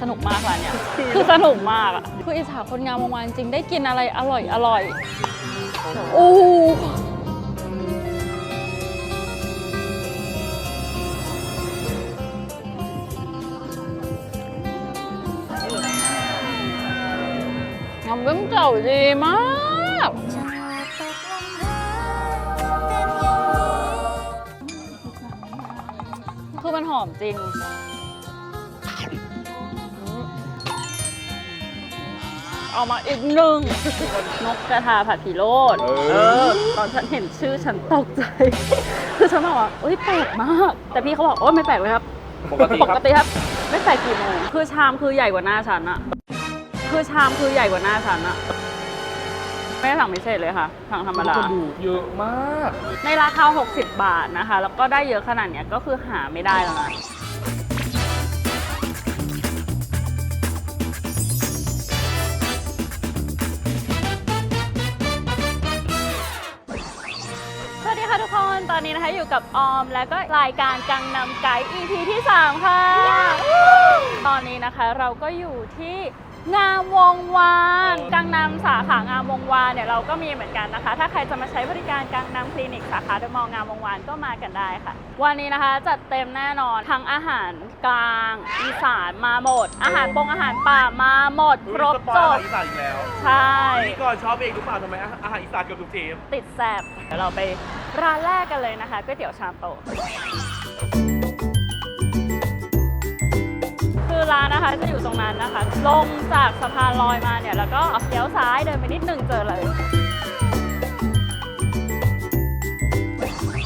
สนุกมากร้านเนี้ยคือสนุกมากอะคืออิจฉาคนงามวงวานจริงได้กินอะไรอร่อยอร่อยโอ้โหน้ำจิ้มเก่าดีมากคือมันหอมจริง เอามาอีกหนึ่งนกกระทาผัดผีโรดเออ ตอนฉันเห็นชื่อฉันตกใจ คือฉันบอกว่าเอ้ยแปลกมาก แต่พี่เขาบอกโอ้ยไม่แปลกเลยครับ ปกติปคกรับ ติครับ ไม่แปลกกี่โมงคือชามคือใหญ่กว่าหน้าฉันอะคือชามคือใหญ่กว่าหน้าฉันอะไม่ได้สั่งพิเศษเลยค่ะสั่งธรรมดาคนดูเยอะมาก ในราคา 60 บาทนะคะ แล้วก็ได้เยอะขนาดเนี้ยก็คือหาไม่ได้แล้วนะ นตอนนี้นะคะอยู่กับออม แล้วก็รายการกังนำไกด์ EP ที่ 3 ค่ะ ตอนนี้นะคะเราก็อยู่ที่งามวงวานกังนำสาขางามวงวานเนี่ยเราก็มีเหมือนกันนะคะ ถ้าใครจะมาใช้บริการกังนำคลินิกสาขาเดอะมอลล์งามวงวานก็มากันได้ค่ะ วันนี้นะคะจัดเต็มแน่นอนทั้งอาหารกลางอีสานมาหมด อาหารปงอาหารป่ามาหมดครบสปจอยบอาหารอีสานอีกแล้วใช่นี่ก่อนชอบเองหรือเปล่าทำไมอาหารอีสานเกือบทุกเทปติดแซบเดี๋ยวเราไปร้านแรกกันเลยนะคะก๋วยเตี๋ยวชามโต คือร้านนะคะจะอยู่ตรงนั้นนะคะ ลงจากสะพานลอยมาเนี่ย แล้วก็เลี้ยวซ้ายเดินไปนิดหนึ่งเจอเลย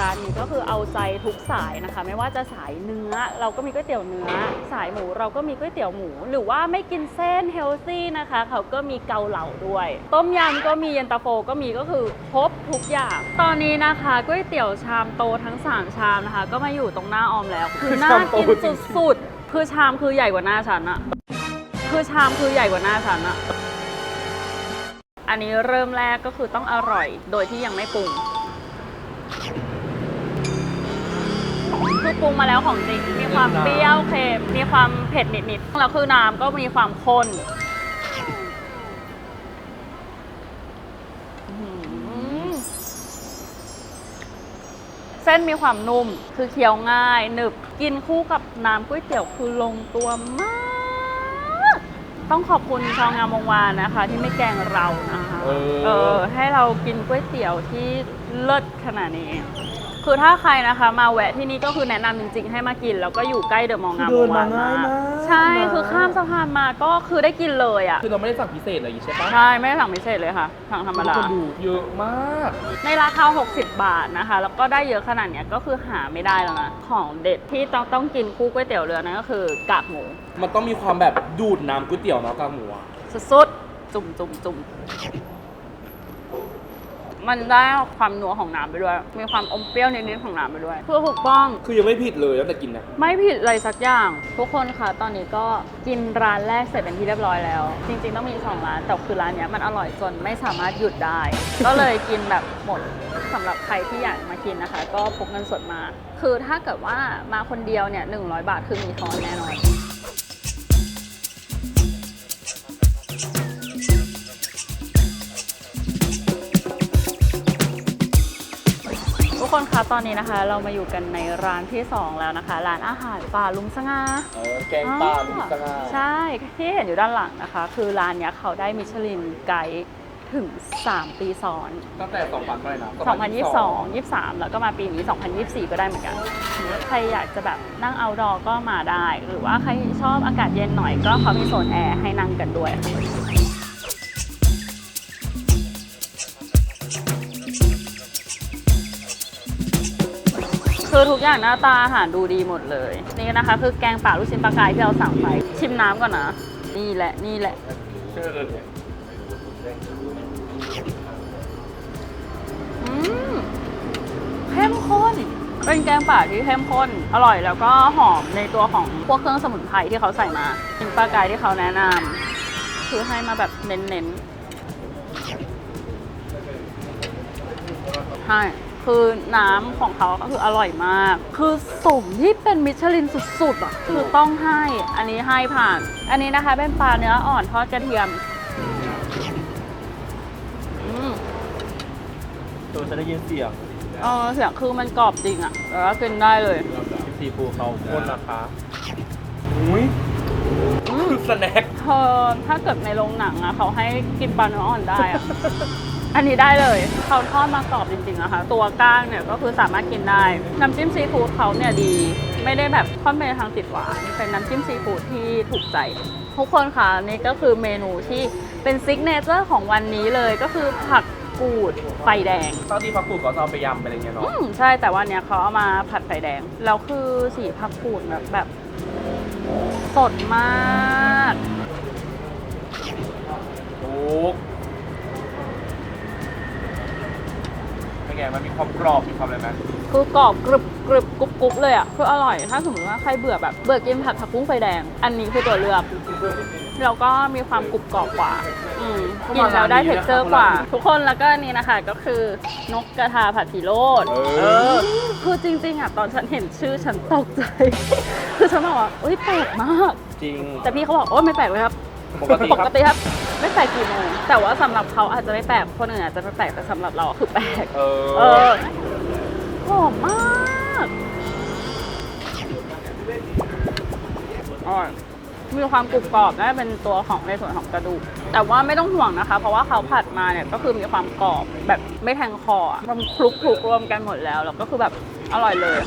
ร้านนี้ก็คือเอาใจทุกสายนะคะ ไม่ว่าจะสายเนื้อ เราก็มีก๋วยเตี๋ยวเนื้อ สายหมูเราก็มีก๋วยเตี๋ยวหมู หรือว่าไม่กินเส้นเฮลซี่นะคะ เขาก็มีเกาเหลาด้วย ต้มยำก็มีเย็นตาโฟก็มีก็คือครบทุกอย่าง ตอนนี้นะคะก๋วยเตี๋ยวชามโตทั้งสามชามนะคะ ก็มาอยู่ตรงหน้าออมแล้วคือน่ากินสุดๆ คือชามคือใหญ่กว่าหน้าฉันอะคือชามคือใหญ่กว่าหน้าฉันอะอันนี้เริ่มแรกก็คือต้องอร่อยโดยที่ยังไม่ปรุงคือปรุงมาแล้วของจริงมีความเปรี้ยวเค็มมีความเผ็ดนิดๆแล้วคือน้ำก็มีความข้นอื้อหือ เส้นมีความนุ่ม คือเคี้ยวง่ายหนึบ กินคู่กับน้ำก๋วยเตี๋ยวคือลงตัวมาก ต้องขอบคุณชาวงามวงวานนะคะ ที่ไม่แกล้งเรานะคะ เออเออให้เรากินก๋วยเตี๋ยวที่เลิศขนาดนี้ คือถ้าใครนะคะมาแวะที่นี่ก็คือแนะนำจริง ๆ ให้มากิน แล้วก็อยู่ใกล้เดอะมองงามวงวานมากใช่คือข้ามสะพานมาก็คือได้กินเลยอะคือเราไม่ได้สั่งพิเศษอะไรอย่างงี้ใช่ปะใช่ไม่ได้สั่งพิเศษเลยค่ะสั่งธรรมดา คนดูเยอะมาก ในราคา 60 บาทนะคะ แล้วก็ได้เยอะขนาดเนี้ยก็คือหาไม่ได้แล้วนะ ของเด็ดที่ต้องต้องกินคู่ก๋วยเตี๋ยวเรือนั่นก็คือกากหมูมันต้องมีความแบบดูดน้ำก๋วยเตี๋ยวเนาะกากหมูอะสุดๆจุ่มจุ่มจุ่ม มันได้ความนัวของน้ำไปด้วย มีความอมเปรี้ยวนิดๆของน้ำไปด้วยเพื่อถูกต้อง คือยังไม่ผิดเลยตั้งแต่กินนะไม่ผิดเลยสักอย่าง ทุกคนคะตอนนี้ก็กินร้านแรกเสร็จเป็นที่เรียบร้อยแล้ว จริง ๆ ต้องมีสองร้าน แต่คือร้านเนี้ยมันอร่อยจนไม่สามารถหยุดได้ ก็เลยกินแบบหมดสำหรับใครที่อยากมากินนะคะ ก็พกเงินสดมา คือถ้าเกิดว่ามาคนเดียวเนี่ย100 บาทคือมีทอนแน่นอน คนคะตอนนี้นะคะ เรามาอยู่กันในร้านที่ 2 แล้วนะคะ ร้านอาหารป่าลุงสง่าเออแกงปลาลุงสง่าใช่ที่เห็นอยู่ด้านหลังนะคะ คือร้านเนี้ยเขาได้มิชลินไกด์ถึง 3 ปีซ้อน ตั้งแต่2 0 0 0อะไรนะ2022 23 แล้วก็มาปีนี้ 2024 ก็ได้เหมือนกัน ใครอยากจะแบบนั่งเอาดอก็มาได้ หรือว่าใครชอบอากาศเย็นหน่อยก็เขามีโซนแอร์ให้นั่งกันด้วย คือทุกอย่างหน้าตาอาหารดูดีหมดเลย นี่นะคะ คือแกงป่าลูกชิ้นปลากายที่เราสั่งไป ชิมน้ำก่อนนะ นี่แหละ นี่แหละเชื่อเลยเนี่ยอืมเข้มข้น เป็นแกงป่าที่เข้มข้น อร่อยแล้วก็หอมในตัวของพวกเครื่องสมุนไพรที่เขาใส่มาชิ้นปลากายที่เขาแนะนำคือให้มาแบบเน้นๆใช่ คือน้ำของเขาก็คืออร่อยมาก คือสมที่เป็นมิชลินสุดๆอะคือต้องให้ อันนี้ให้ผ่าน อันนี้นะคะเป็นปลาเนื้ออ่อนทอดกระเทียมอืมตัวจะได้ยินเสียงเออเสียงคือมันกรอบจริงอะแล้วก็กินได้เลยซีฟูเขาโคตรนะคะอุ้ยคือสแน็คเธอถ้าเกิดในโรงหนังอะเขาให้กินปลาเนื้ออ่อนได้อะ อันนี้ได้เลยเขาทอดมากรอบจริงๆนะคะ ตัวก้างเนี่ยก็คือสามารถกินได้ น้ำจิ้มซีฟู้ดเขาเนี่ยดี ไม่ได้แบบค่อนไปทางติดหวานเป็นน้ำจิ้มซีฟู้ดที่ถูกใจ ทุกคนค่ะนี่ก็คือเมนูที่เป็นซิกเนเจอร์ของวันนี้เลยก็คือผักกูดไฟแดงเท่าที่พักกูดเขาจะเอาไปยำไปอะไรเงี้ยเนาะอืมใช่แต่วันเนี้ยเขาเอามาผัดไฟแดงแล้วคือสีผักกูดแบบแบบ สดมากโอ้ ไง มันมีความกรอบ มีความอะไรไหมคือกรอบกรึบกรึบกรุบกรุบเลยอะคืออร่อย ถ้าสมมติว่าใครเบื่อแบบเบื่อกินผัดผักบุ้งไฟแดง อันนี้คือตัวเลือกแล้วก็มีความกรุบกรอบกว่า อืมกินแล้วได้เท็กเจอร์กว่า ทุกคนแล้วก็นี่นะคะก็คือนกกระทาผัดผีโรดเออคือจริง ๆอะตอนฉันเห็นชื่อฉันตกใจ คือฉันบอกว่าเอ้ยแปลกมาก จริง แต่พี่เขาบอกโอ้ยไม่แปลกเลยครับ ปกติปคกรับติครับ ไม่แปลกกี่โมงแต่ว่าสำหรับเขาอาจจะไม่แปลกคนอื่นอาจจะไม่แปลกแต่สำหรับเราอะคือแปลก เออเออหอมมากอร่อยมีความกรุบกรอบน่าจะเป็นตัวของในส่วนของกระดูก แต่ว่าไม่ต้องห่วงนะคะ เพราะว่าเขาผัดมาเนี่ยก็คือมีความกรอบแบบไม่แทงคออะมันคลุกคลุกรวมกันหมดแล้ว แล้วก็คือแบบอร่อยเลย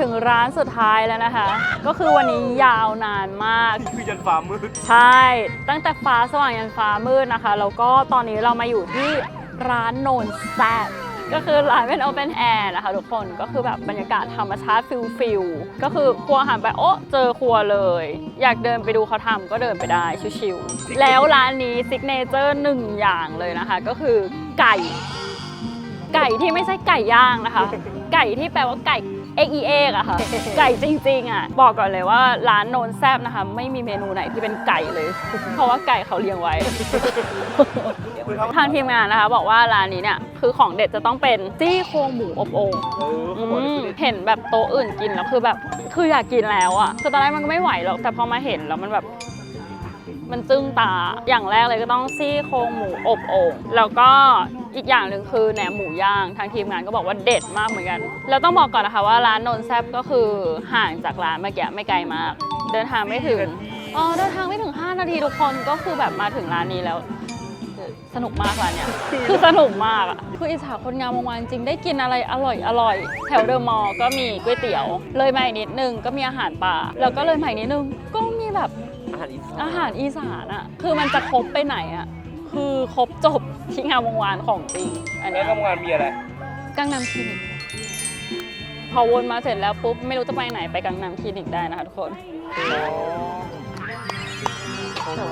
ถึงร้านสุดท้ายแล้วนะคะ ก็คือวันนี้ยาวนานมาก คือยันฟ้ามืด ใช่ ตั้งแต่ฟ้าสว่างยันฟ้ามืดนะคะ แล้วก็ตอนนี้เรามาอยู่ที่ร้านโนนแซดก็คือร้านเป็นโอเ n นแอร์นะคะทุกคน ก็คือแบบบรรยากาศธรรมชาติฟิลฟิลก็คือครัวหันไปโอ้เจอครัวเลย อยากเดินไปดูเขาทำก็เดินไปได้ชิวๆแล้วร้านนี้ซิกเนเจอร์หนึ่งอย่างเลยนะคะ ก็คือไก่ ไก่ที่ไม่ใช่ไก่ย่างนะคะ ไก่ที่แปลว่าไก่เอ็กอีเอกอะค่ะ ไก่จริงๆอะบอกก่อนเลยว่าร้านโนนแซบนะคะ ไม่มีเมนูไหนที่เป็นไก่เลย เพราะว่าไก่เขาเลี้ยงไว้ ทางทีมงานนะคะ บอกว่าร้านนี้เนี่ยคือของเด็ดจะต้องเป็นซี่โครงหมูอบโอ่งเอออืเขาบอกมเห็นแบบโต๊ะอื่นกินแล้วคือแบบคืออยากกินแล้วอะคือตอนแรกมันก็ไม่ไหวหรอกแต่พอมาเห็นแล้วมันแบบ มันจึ้งตา อย่างแรกเลยก็ต้องซี่โครงหมูอบโอ่งแล้วก็อีกอย่างหนึ่งคือแหนมหมูย่าง ทางทีมงานก็บอกว่าเด็ดมากเหมือนกัน แล้วต้องบอกก่อนนะคะว่าร้านนนแซบก็คือห่างจากร้านเมื่อกี้ไม่ไกลมาก เดินทางไม่ถึงอ๋อเดินทางไม่ถึง 5 นาทีทุกคนก็คือแบบมาถึงร้านนี้แล้ว สนุกมากร้านเนี้ยคือสนุกมากอะคืออิจฉาคนงามวงวานจริงได้กินอะไรอร่อยอร่อยแถวเดอะมอลล์ก็มีก๋วยเตี๋ยว เลยมาอีกนิดนึงก็มีอาหารป่า แล้วก็เลยมาอีกนิดนึงก็มีแบบ อาหารอีสานอาหารอีสานอะคือมันจะครบไปไหนอะคือครบจบที่งามวงวานของจริงอันแล้เนี้วย ทำงานมีอะไร กังนำคลินิกพอวนมาเสร็จแล้วปุ๊บ ไม่รู้จะไปไหนไปกังนำคลินิกได้นะคะทุกคน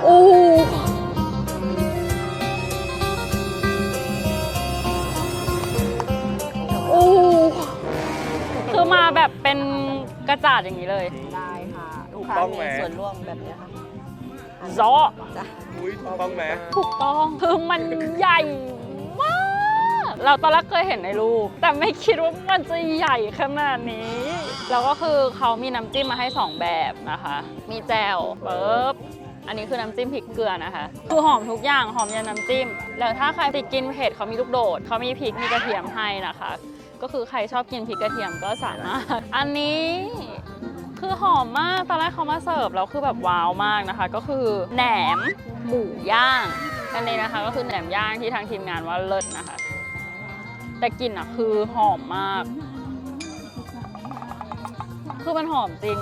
โอ้โหโอ้โหคือมาแบบเป็นกระจาดอย่างนี้เลยได้ค่ะ ถูลูกกค้าต้องมีไหมส่วนร่วมแบบเนี้ยค่ะเซาะจ้ะ อุ้ยถูกต้องไหมถูกต้องคือมันใหญ่มาก เราตอนแรกเคยเห็นในรูป แต่ไม่คิดว่ามันจะใหญ่ขนาดนี้ แล้วก็คือเขามีน้ำจิ้มมาให้ 2 แบบนะคะ มีแจ่วปึ๊บอันนี้คือน้ำจิ้มพริกเกลือนะคะคือหอมทุกอย่างหอมยันน้ำจิ้ม แล้วถ้าใครติดกินเผ็ดเขามีลูกโดดเขามีพริกมีกระเทียมให้นะคะ ก็คือใครชอบกินพริกกระเทียมก็สามารถ อันนี้ คือหอมมาก ตอนแรกเขามาเสิร์ฟแล้วคือแบบว้าวมากนะคะ ก็คือแหนมหมูย่างอันนี้นะคะ ก็คือแหนมย่างที่ทางทีมงานว่าเลิศนะคะ แต่กลิ่นอะคือหอมมาก คือมันหอมจริง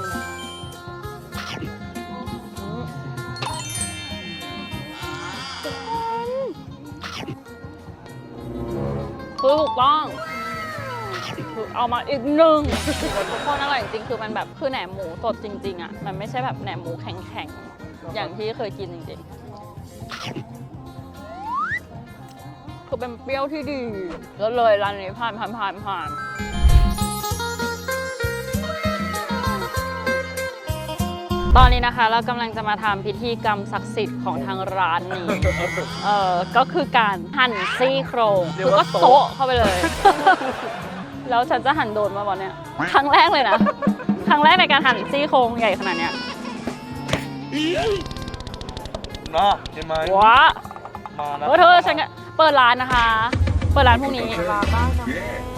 คือถูกต้อง เอามาอีกหนึ่งทุกคนอร่อยจริงๆคือมันแบบคือแหนมหมูสดจริง ๆอะมันไม่ใช่แบบแหนมหมูแข็งๆ อย่างที่เคยกินจริงคือเป็นเปรี้ยวที่ดี ก็เลยร้านนี้ผ่านผ่านผ่านผ่านตอนนี้นะคะเรากำลังจะมาทำพิธีกรรมศักดิ์สิทธิ์ของทางร้านนี้ เออก็คือการหั่นซี่โครงเรียคืกอว่าก็โซะเข้าไปเลย แล้วฉันจะหั่นโดนมาวันเนี้ยครั้งแรกเลยนะ ครั้งแรกในการหั่นซี่โครงใหญ่ขนาดเนี้ยนะเห็นไหมว้ามานะเออเธอฉันก็เปิดร้านนะคะ เปิดร้านพรุ่งนี้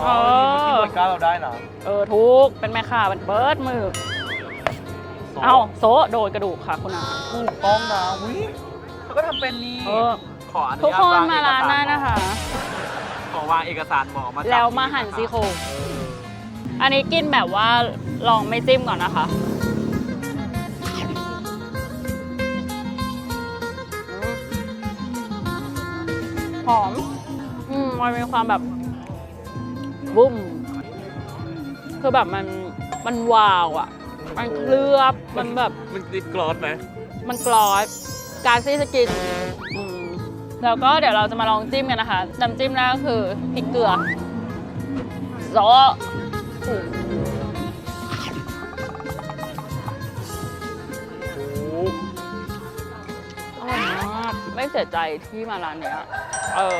อ๋อนี่มันกินบนก้าเราได้นะเออทุกเป็นแม่ค้ามันเปิดมือเอาโซะโดยกระดูกค่ะคุณอาถูกต้องนะวิเขาก็ทำเป็นนี่เออขออนุญาตทุกคนวงมาร้านเอกสได้นะคะ ขอวางเอกสารหมอมาจับแล้วมาหั่นซี่โครงอันนี้กินแบบว่าลองไม่จิ้มก่อนนะคะอืมหอม อืม มันมีความแบบบุ้ม คือแบบมันมันวาวอะ มันเคลือบ มันแบบ มันติดกรอสไหม มันกรอบการซี่สกินอืม แล้วก็เดี๋ยวเราจะมาลองจิ้มกันนะคะน้ำจิ้มแรกก็คือพริกเกลือซอสโอ้อร่อยมากไม่เสียใจที่มาร้านเนี้ยเออ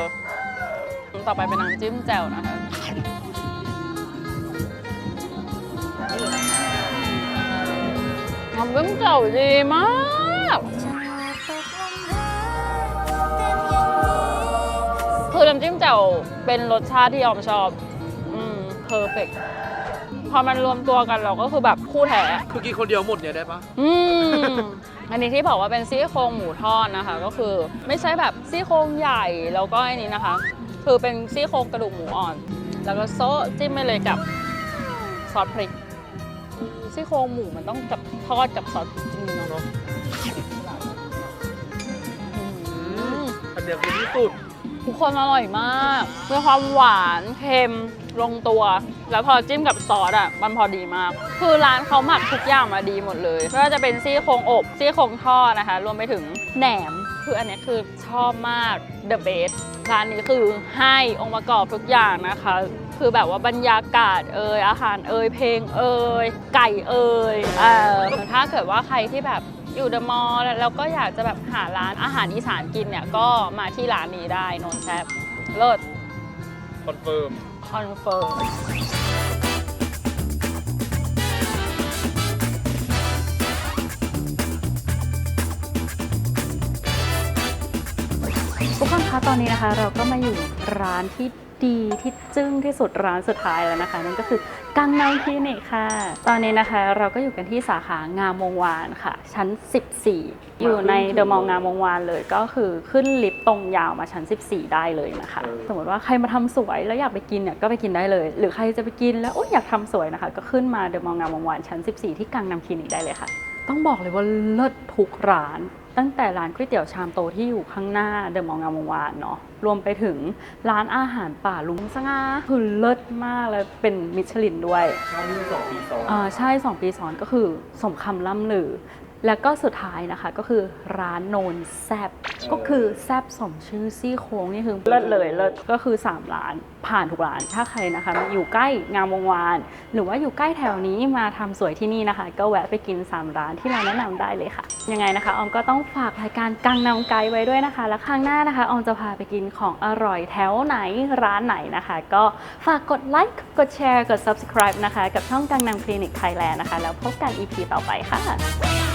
ต่อไปเป็นน้ำจิ้มแจ่วนะคะน้ำจิ้มแจ่วดีมาก คือน้ำจิ้มแจ่วเป็นรสชาติที่ยอมชอบ อืมเพอร์เฟกพอมันรวมตัวกันเราก็คือแบบคู่แท้คือกินคนเดียวหมดเนี่ยได้ปะอืม อันนี้ที่บอกว่าเป็นซี่โครงหมูทอดนะคะ ก็คือไม่ใช่แบบซี่โครงใหญ่แล้วก็อันนี้นะคะ คือเป็นซี่โครงกระดูกหมูอ่อน แล้วก็โซะจิ้มไปเลยกับซอสพริกซี่โครงหมูมันต้องกับทอดกับซอสจริงๆเนาะอืมอันเดียวคือที่สุด ทุกคนอร่อยมากมีความหวานเค็มลงตัว แล้วพอจิ้มกับซอสอะมันพอดีมาก คือร้านเขาหมักทุกอย่างมาดีหมดเลยไม่ว่าจะเป็นซี่โครงอบซี่โครงทอดนะคะ รวมไปถึงแหนม คืออันนี้คือชอบมาก the best ร้านนี้คือให้องค์ประกอบทุกอย่างนะคะ คือแบบว่าบรรยากาศเอยอาหารเอยเพลงเอยไก่เอยเออถ้าเกิดว่าใครที่แบบ อยู่เดอะมอลล์แล้วก็อยากจะแบบหาร้านอาหารอีสานกินเนี่ยก็มาที่ร้านนี้ได้นนแซบเลิศคอนเฟิร์มคอนเฟิร์มทุกคนคะตอนนี้นะคะ เราก็มาอยู่ร้านที่ดีที่จึ้งที่สุดร้านสุดท้ายแล้วนะคะ นั่นก็คือ กังนำคลินิกค่ะ ตอนนี้นะคะเราก็อยู่กันที่สาขางามวงวานค่ะ ชั้น 14 อยู่ในเดอะมอลล์งามวงวานเลยก็คือขึ้นลิฟต์ตรงยาวมาชั้น 14 ได้เลยนะคะ สมมติว่าใครมาทำสวยแล้วอยากไปกินเนี่ยก็ไปกินได้เลย หรือใครจะไปกินแล้วอยอยากทำสวยนะคะ ก็ขึ้นมาเดอะมอลล์งามวงวานชั้น 14 ที่กังนำคลินิกได้เลยค่ะ ต้องบอกเลยว่าเลิศทุกร้าน ตั้งแต่ร้านก๋วยเตี๋ยวชามโตที่อยู่ข้างหน้าเดอะมอลล์งามวงวานเนาะรวมไปถึงร้านอาหารป่าลุงสง่าคือเลิศมากเลยเป็นมิชลินด้วยร้านนี้สองปีสองอ่าใช่ 2 ปีซ้อนก็คือสมคำล่ำลือ แล้วก็สุดท้ายนะคะก็คือร้านโนนแซบก็คือแซบสมชื่อซี่โค้งนี่คือเลิศเลยเลิศก็คือ 3 ร้านผ่านทุกร้านถ้าใครนะคะ อยู่ใกล้งามวงวาน หรือว่าอยู่ใกล้แถวนี้มาทำสวยที่นี่นะคะ ก็แวะไปกิน 3 ร้านที่เราแนะนำได้เลยค่ะ ยังไงนะคะออมก็ต้องฝากรายการกังนำไกด์ไว้ด้วยนะคะ แล้วครั้งหน้านะคะออมจะพาไปกินของอร่อยแถวไหนร้านไหนนะคะ ก็ฝากกดไลค์กดแชร์กด subscribe นะคะ กับช่องกังนำคลินิกไทยแลนด์นะคะแล้วพบกัน EP ต่อไปค่ะ